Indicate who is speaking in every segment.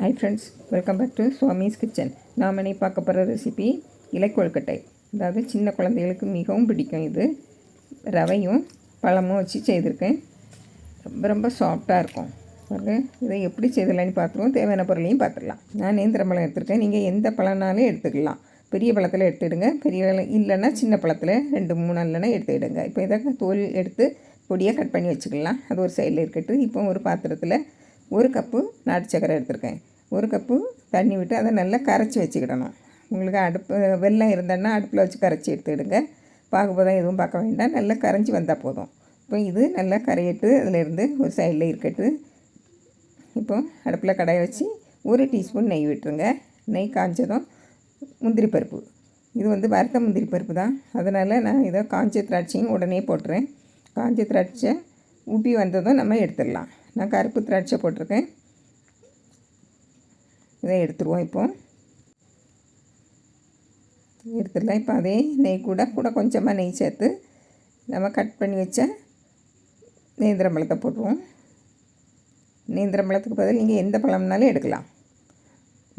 Speaker 1: Hi friends welcome back to Swami's kitchen நாம் இன்னைக்கு பார்க்க போகிற ரெசிபி இலைக்கொழுக்கட்டை. அதாவது சின்ன குழந்தைகளுக்கு மிகவும் பிடிக்கும் இது. ரவையும் பழமும் வச்சு செய்திருக்கேன். ரொம்ப ரொம்ப சாஃப்டாக இருக்கும். பாருங்க இதை எப்படி செய்தலான்னு பார்த்துருவோம். தேவையான பொருளையும் பார்த்துடலாம். நான் நேந்திர பழம் எடுத்திருக்கேன். நீங்கள் எந்த பழம்னாலும் எடுத்துக்கலாம். பெரிய பழத்தில் எடுத்துடுங்க. பெரிய பழம் இல்லைன்னா சின்ன பழத்தில் ரெண்டு மூணு இல்லைன்னா எடுத்துக்கிடுங்க இப்போ இதை தோல் எடுத்து பொடியாக கட் பண்ணி வச்சுக்கலாம். அது ஒரு சைடில் இருக்கட்டும். இப்போ ஒரு பாத்திரத்தில் ஒரு கப்பு நாட்டு சக்கரை எடுத்திருக்கேன். ஒரு கப்பு தண்ணி விட்டு அதை நல்லா கரைச்சி வச்சுக்கிடணும். உங்களுக்கு அடுப்பு வெள்ளம் இருந்தேன்னா அடுப்பில் வச்சு கரைச்சி எடுத்துக்கிடுங்க. பாகுபதம் எதுவும் பார்க்க வேண்டாம். நல்லா கரைஞ்சி வந்தால் போதும். இப்போ இது நல்லா கரையிட்டு அதிலேருந்து ஒரு சைடில் இருக்கட்டு. இப்போ அடுப்பில் கடையை வச்சு ஒரு டீஸ்பூன் நெய் விட்டுருங்க. நெய் காஞ்சதும் முந்திரி பருப்பு. இது வந்து வறுத்த முந்திரி பருப்பு தான். அதனால் நான் இதை காஞ்ச திராட்சையும் உடனே போட்டுறேன். காஞ்ச திராட்சை உப்பி வந்ததும் நம்ம எடுத்துடலாம். நான் கருப்பு திராட்சை போட்டிருக்கேன். இதை எடுத்துருவோம் இப்போ. எடுத்துடலாம். இப்போ அதே நெய் கூட கூட கொஞ்சமாக நெய் சேர்த்து நம்ம கட் பண்ணி வச்ச நேந்திரம் பழத்தை போட்டுருவோம். நேந்திரம் பழத்துக்கு பதில் நீங்கள் எந்த பழம்னாலும் எடுக்கலாம்.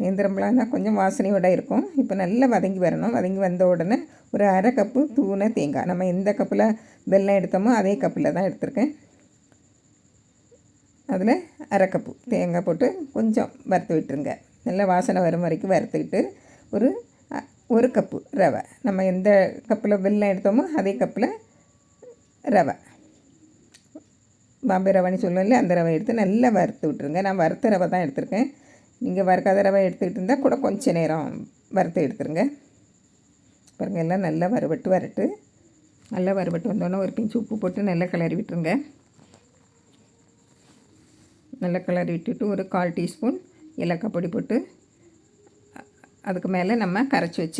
Speaker 1: நேந்திரம் பழம்னா கொஞ்சம் வாசனையோட இருக்கும். இப்போ நல்லா வதங்கி வரணும். வதங்கி வந்த உடனே ஒரு அரை கப்பு தூண தேங்காய். நம்ம எந்த கப்பில் வெல்லம் எடுத்தோமோ அதே கப்பில் தான் எடுத்திருக்கேன். அதில் அரை கப்பு தேங்காய் போட்டு கொஞ்சம் வறுத்து விட்டுருங்க. நல்லா வாசனை வரும் வரைக்கும் வறுத்துக்கிட்டு ஒரு ஒரு கப்பு ரவை. நம்ம எந்த கப்பில் வெல்லம் எடுத்தோமோ அதே கப்பில் ரவை. பாம்பே ரவைன்னு சொல்லுவோம்ல அந்த ரவை எடுத்து நல்லா வறுத்து விட்ருங்க நான் வறுத்த ரவை தான் எடுத்திருக்கேன். நீங்கள் வறுக்காத ரவை எடுத்துக்கிட்டு இருந்தால் கூட கொஞ்சம் நேரம் வறுத்து எடுத்துருங்க. பாருங்கள் எல்லாம் நல்லா வறுபட்டு வரட்டு நல்லா வறுபட்டு வந்தோன்னே ஒரு பிஞ்சு உப்பு போட்டு நல்லா கிளறி விட்டுருங்க. நல்லா கலர் விட்டுட்டு ஒரு கால் டீஸ்பூன் ஏலக்காய் பொடி போட்டு அதுக்கு மேலே நம்ம கரைச்சி வச்ச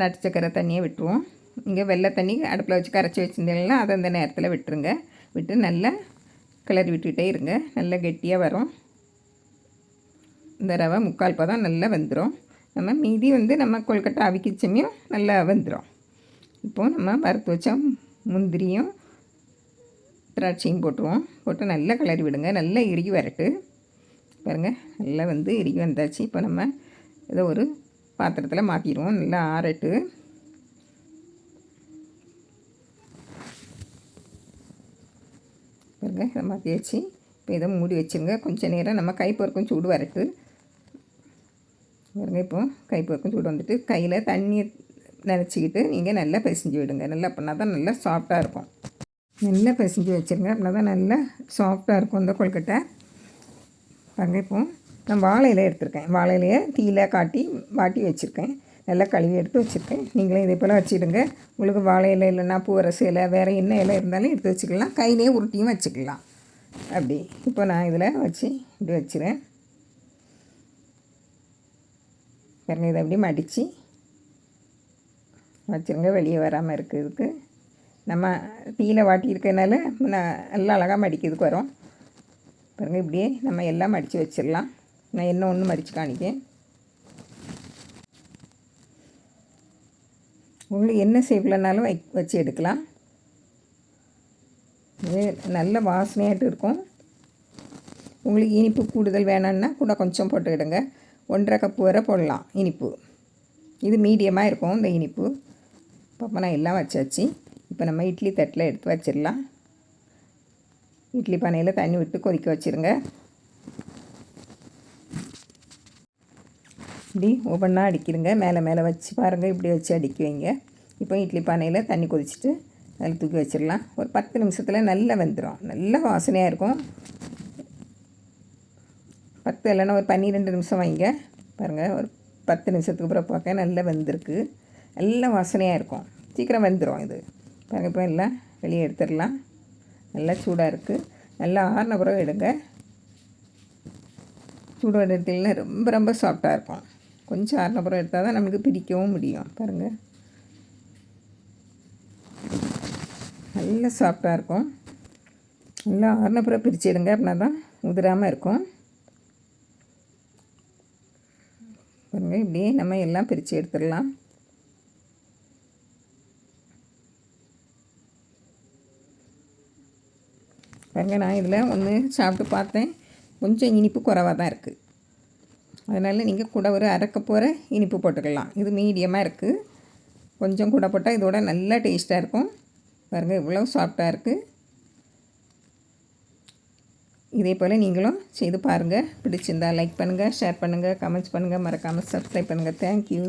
Speaker 1: நட்டு சக்கரை தண்ணியை விட்டுருவோம். இங்கே வெள்ளை தண்ணி அடுப்பில் வச்சு கரைச்சி வச்சுருந்தீங்கன்னா அதை அந்த நேரத்தில் விட்டுருங்க. விட்டு நல்லா கிளறி விட்டுகிட்டே இருங்க. நல்லா கெட்டியாக வரும். இந்த ரவை முக்கால் பதம் நல்லா வந்துடும் நம்ம மீதி வந்து நம்ம கொல்கட்டை அவிக்கிச்சமையும் நல்லா வந்துடும் இப்போது நம்ம வறுத்து வச்ச முந்திரியும் திராட்சையும் போட்டுருவோம் போட்டு நல்லா கிளறி விடுங்க. நல்லா இறுகி வரட்டு பாருங்கள் நல்லா வந்து இறுகி வந்தாச்சு. இப்போ நம்ம இதை ஒரு பாத்திரத்தில் மாற்றிடுவோம் நல்லா ஆறட்டு. பாருங்கள் இதை மாற்றியாச்சு இப்போ இதை மூடி வச்சுருங்க. கொஞ்சம் நேரம் நம்ம கைப்பொருக்கும் சூடு வரட்டு பாருங்கள் இப்போ கைப்பொருக்கும் சூடு வந்துட்டு கையில் தண்ணியை நினச்சிக்கிட்டு நீங்கள் நல்லா பிசைஞ்சு விடுங்க. நல்லா பண்ணால் தான் நல்லா சாஃப்டாக இருக்கும். நல்லா பிசைஞ்சு வச்சுருங்க. அப்படின்னா தான் நல்லா சாஃப்டாக இருக்கும் இந்த கொழுக்கட்டை. பாருங்க இப்போ நான் வாழை இலை எடுத்திருக்கேன். வாழை இலையை தீயில காட்டி வாட்டி வச்சுருக்கேன். நல்லா கழுவி எடுத்து வச்சுருக்கேன். நீங்களே இதே போல் வச்சுடுங்க. உங்களுக்கு வாழை இலை இல்லைன்னா பூவரசு இலை வேறு என்ன இலை இருந்தாலும் எடுத்து வச்சுக்கலாம். கையிலே உருட்டியும் வச்சுக்கலாம். அப்படி. இப்போ நான் இதில் வச்சு இப்படி வச்சுறேன். பாருங்க இதை அப்படி மடித்து வச்சுருங்க. வெளியே வராமல் இருக்கிறதுக்கு நம்ம தீயில் வாட்டியிருக்கனால நல்லா அழகாக மடிக்கிறதுக்கு வரும். பாருங்கள் இப்படியே நம்ம எல்லாம் மடித்து வச்சிடலாம். நான் என்ன ஒன்று மடித்து காணிக்கேன் உங்களுக்கு என்ன ஷேப்லனாலும் வை வச்சு எடுக்கலாம். இது நல்ல வாசனையாட்டு இருக்கும். உங்களுக்கு இனிப்பு கூடுதல் வேணும்னா கூட கொஞ்சம் போட்டுக்கிடுங்க. ஒன்றரை கப்பு வரை போடலாம் இனிப்பு. இது மீடியமாக இருக்கும் இந்த இனிப்பு. பாப்பா நான் எல்லாம் வச்சாச்சு. இப்போ நம்ம இட்லி தட்டில் எடுத்து வச்சிடலாம். இட்லி பானையில் தண்ணி விட்டு கொதிக்க வச்சுருங்க. இப்படி ஒவ்வொன்றா அடிக்கிடுங்க மேலே மேலே வச்சு பாருங்கள் இப்படி வச்சு அடிக்க வைங்க. இப்போ இட்லி பானையில் தண்ணி கொதிச்சுட்டு அதில் தூக்கி வச்சிடலாம். ஒரு பத்து நிமிஷத்தில் நல்லா வெந்துடும் நல்ல வாசனையாக இருக்கும். பத்து இல்லைன்னா ஒரு பன்னிரெண்டு நிமிஷம் வைங்க. பாருங்கள் ஒரு பத்து நிமிஷத்துக்கு அப்புறம் பார்க்க நல்லா வெந்திருக்கு. நல்ல வாசனையாக இருக்கும். சீக்கிரம் வெந்துடும் இது. இப்போ எல்லாம் வெளியே எடுத்துடலாம். நல்லா சூடாக இருக்குது நல்லா ஆறின பிறகு எடுங்க. சூடோடு எடுத்தீங்கன்னா ரொம்ப ரொம்ப சாஃப்டாக இருக்கும். கொஞ்சம் ஆறின பிறகு எடுத்தால் தான் நமக்கு பிரிக்கவும் முடியும். பாருங்கள் நல்ல சாஃப்டாக இருக்கும். நல்லா ஆறின பிறகு பிரிச்சிடுங்க அப்படின்னா தான் உதிராமல் இருக்கும். பாருங்கள் இப்படியே நம்ம எல்லாம் பிரித்து எடுத்துடலாம். பாருங்க நான் இதில் ஒன்று சாப்பிட்டு பார்த்தேன். கொஞ்சம் இனிப்பு குறவாக தான் இருக்குது அதனால் நீங்கள் கூட ஒரு அரைக்க போகிற இனிப்பு போட்டுக்கலாம். இது மீடியமாக இருக்குது கொஞ்சம் கூட போட்டால் இதோட நல்லா டேஸ்ட்டாக இருக்கும். பாருங்கள் இவ்வளோ சாஃப்டாக இருக்குது இதே போல் நீங்களும் செய்து பாருங்கள் பிடிச்சிருந்தா லைக் பண்ணுங்கள் ஷேர் பண்ணுங்கள் கமெண்ட்ஸ் பண்ணுங்கள் மறக்காமல் சப்ஸ்கிரைப் பண்ணுங்கள் தேங்க்யூ